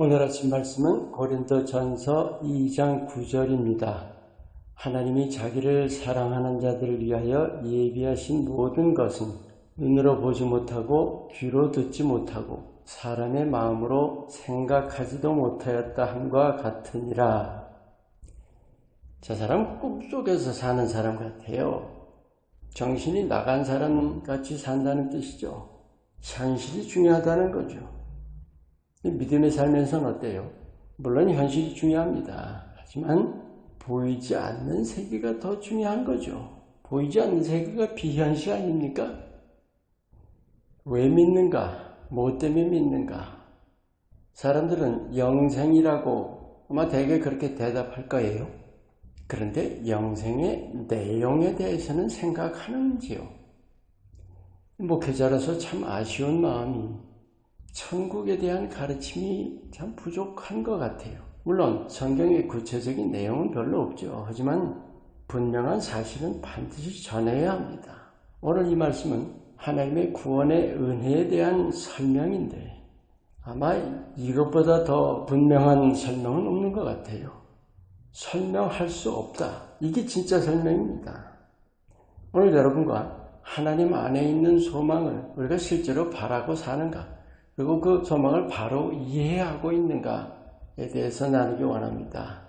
오늘 아침 말씀은 고린도 전서 2장 9절입니다. 하나님이 자기를 사랑하는 자들을 위하여 예비하신 모든 것은 눈으로 보지 못하고 귀로 듣지 못하고 사람의 마음으로 생각하지도 못하였다 함과 같으니라. 저 사람 꿈속에서 사는 사람 같아요. 정신이 나간 사람 같이 산다는 뜻이죠. 현실이 중요하다는 거죠. 믿음의 삶에서는 어때요? 물론 현실이 중요합니다. 하지만 보이지 않는 세계가 더 중요한 거죠. 보이지 않는 세계가 비현실 아닙니까? 왜 믿는가? 뭐 때문에 믿는가? 사람들은 영생이라고 아마 대개 그렇게 대답할 거예요. 그런데 영생의 내용에 대해서는 생각하는지요? 목회자로서 참 아쉬운 마음이 천국에 대한 가르침이 참 부족한 것 같아요. 물론 성경의 구체적인 내용은 별로 없죠. 하지만 분명한 사실은 반드시 전해야 합니다. 오늘 이 말씀은 하나님의 구원의 은혜에 대한 설명인데 아마 이것보다 더 분명한 설명은 없는 것 같아요. 설명할 수 없다. 이게 진짜 설명입니다. 오늘 여러분과 하나님 안에 있는 소망을 우리가 실제로 바라고 사는가, 그리고 그 소망을 바로 이해하고 있는가에 대해서 나누기 원합니다.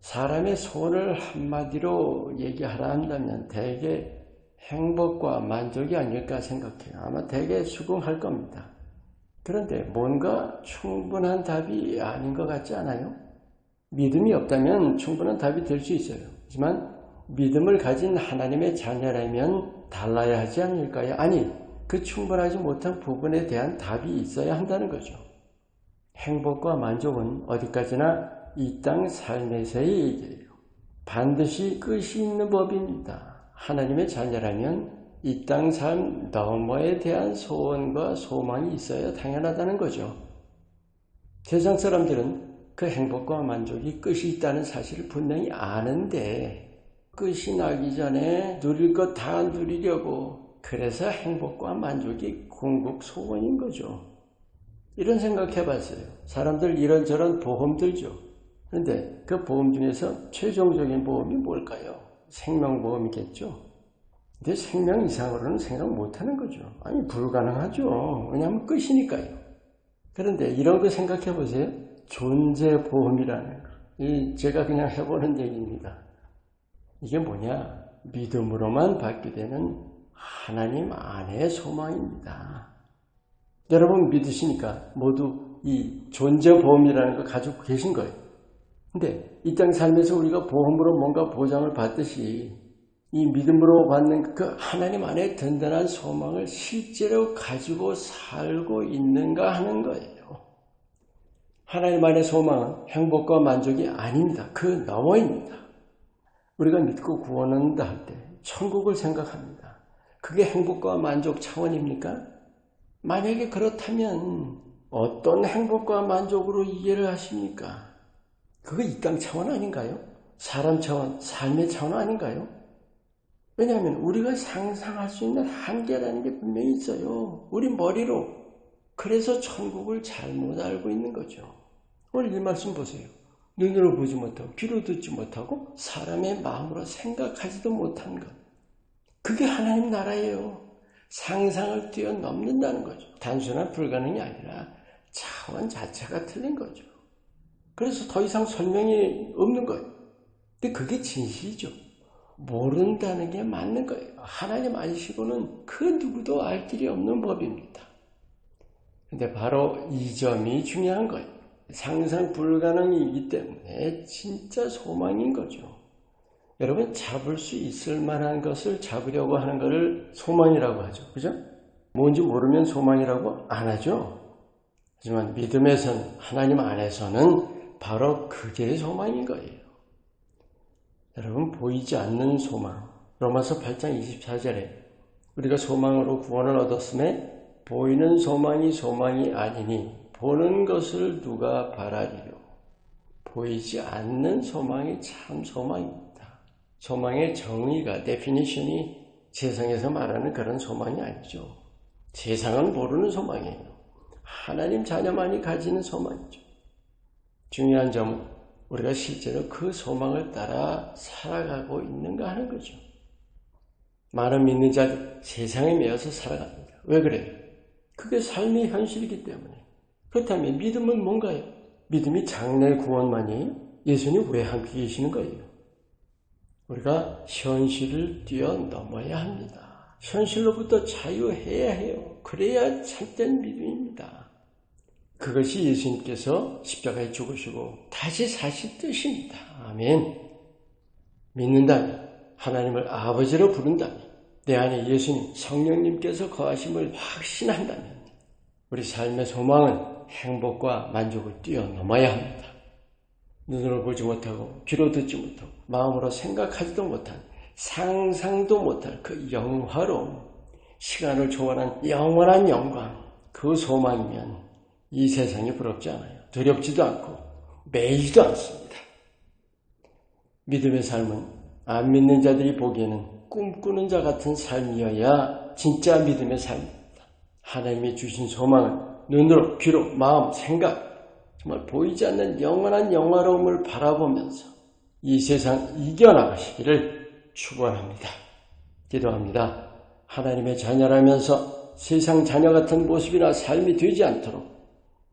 사람의 소원을 한마디로 얘기하라 한다면 대개 행복과 만족이 아닐까 생각해요. 아마 대개 수긍할 겁니다. 그런데 뭔가 충분한 답이 아닌 것 같지 않아요? 믿음이 없다면 충분한 답이 될 수 있어요. 하지만 믿음을 가진 하나님의 자녀라면 달라야 하지 않을까요? 아니, 그 충분하지 못한 부분에 대한 답이 있어야 한다는 거죠. 행복과 만족은 어디까지나 이 땅 삶에서의 얘기예요. 반드시 끝이 있는 법입니다. 하나님의 자녀라면 이 땅 삶 너머에 대한 소원과 소망이 있어야 당연하다는 거죠. 세상 사람들은 그 행복과 만족이 끝이 있다는 사실을 분명히 아는데 끝이 나기 전에 누릴 것 다 누리려고 그래서 행복과 만족이 궁극 소원인 거죠. 이런 생각 해 봤어요. 사람들 이런저런 보험 들죠. 그런데 그 보험 중에서 최종적인 보험이 뭘까요? 생명보험이겠죠. 근데 생명 이상으로는 생각 못하는 거죠. 아니 불가능하죠. 왜냐하면 끝이니까요. 그런데 이런 거 생각해 보세요. 존재보험이라는 거. 이 제가 그냥 해보는 얘기입니다. 이게 뭐냐? 믿음으로만 받게 되는 하나님 안의 소망입니다. 여러분 믿으시니까 모두 이 존재 보험이라는 걸 가지고 계신 거예요. 근데 이땅 살면서 우리가 보험으로 뭔가 보장을 받듯이 이 믿음으로 받는 그 하나님 안에 든든한 소망을 실제로 가지고 살고 있는가 하는 거예요. 하나님 안의 소망은 행복과 만족이 아닙니다. 그 너머입니다. 우리가 믿고 구원한다 할 때 천국을 생각합니다. 그게 행복과 만족 차원입니까? 만약에 그렇다면 어떤 행복과 만족으로 이해를 하십니까? 그거 이땅 차원 아닌가요? 사람 차원, 삶의 차원 아닌가요? 왜냐하면 우리가 상상할 수 있는 한계라는 게 분명히 있어요. 우리 머리로. 그래서 천국을 잘못 알고 있는 거죠. 오늘 이 말씀 보세요. 눈으로 보지 못하고 귀로 듣지 못하고 사람의 마음으로 생각하지도 못한 것. 그게 하나님 나라예요. 상상을 뛰어넘는다는 거죠. 단순한 불가능이 아니라 차원 자체가 틀린 거죠. 그래서 더 이상 설명이 없는 거예요. 근데 그게 진실이죠. 모른다는 게 맞는 거예요. 하나님 아니시고는 그 누구도 알 길이 없는 법입니다. 근데 바로 이 점이 중요한 거예요. 상상 불가능이기 때문에 진짜 소망인 거죠. 여러분 잡을 수 있을 만한 것을 잡으려고 하는 것을 소망이라고 하죠. 그죠? 뭔지 모르면 소망이라고 안 하죠. 하지만 믿음에선 하나님 안에서는 바로 그게 소망인 거예요. 여러분 보이지 않는 소망. 로마서 8장 24절에 우리가 소망으로 구원을 얻었음에 보이는 소망이 소망이 아니니 보는 것을 누가 바라리요? 보이지 않는 소망이 참 소망입니다. 소망의 정의가, 데피니션이 세상에서 말하는 그런 소망이 아니죠. 세상은 모르는 소망이에요. 하나님 자녀만이 가지는 소망이죠. 중요한 점은 우리가 실제로 그 소망을 따라 살아가고 있는가 하는 거죠. 많은 믿는 자들 세상에 매여서 살아갑니다. 왜 그래요? 그게 삶의 현실이기 때문에. 그렇다면 믿음은 뭔가요? 믿음이 장래 구원만이 예수님 왜 함께 계시는 거예요? 우리가 현실을 뛰어넘어야 합니다. 현실로부터 자유해야 해요. 그래야 참된 믿음입니다. 그것이 예수님께서 십자가에 죽으시고 다시 사실 뜻입니다. 아멘. 믿는다면, 하나님을 아버지로 부른다면, 내 안에 예수님, 성령님께서 거하심을 확신한다면, 우리 삶의 소망은 행복과 만족을 뛰어넘어야 합니다. 눈으로 보지 못하고, 귀로 듣지 못하고, 마음으로 생각하지도 못한, 상상도 못할 그 영화로움, 시간을 초월한 영원한 영광, 그 소망이면 이 세상이 부럽지 않아요. 두렵지도 않고 매이지도 않습니다. 믿음의 삶은 안 믿는 자들이 보기에는 꿈꾸는 자 같은 삶이어야 진짜 믿음의 삶입니다. 하나님이 주신 소망은 눈으로, 귀로, 마음, 생각, 정말 보이지 않는 영원한 영화로움을 바라보면서 이 세상 이겨나가시기를 축원합니다. 기도합니다. 하나님의 자녀라면서 세상 자녀 같은 모습이나 삶이 되지 않도록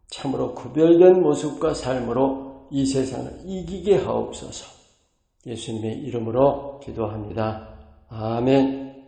참으로 구별된 모습과 삶으로 이 세상을 이기게 하옵소서. 예수님의 이름으로 기도합니다. 아멘.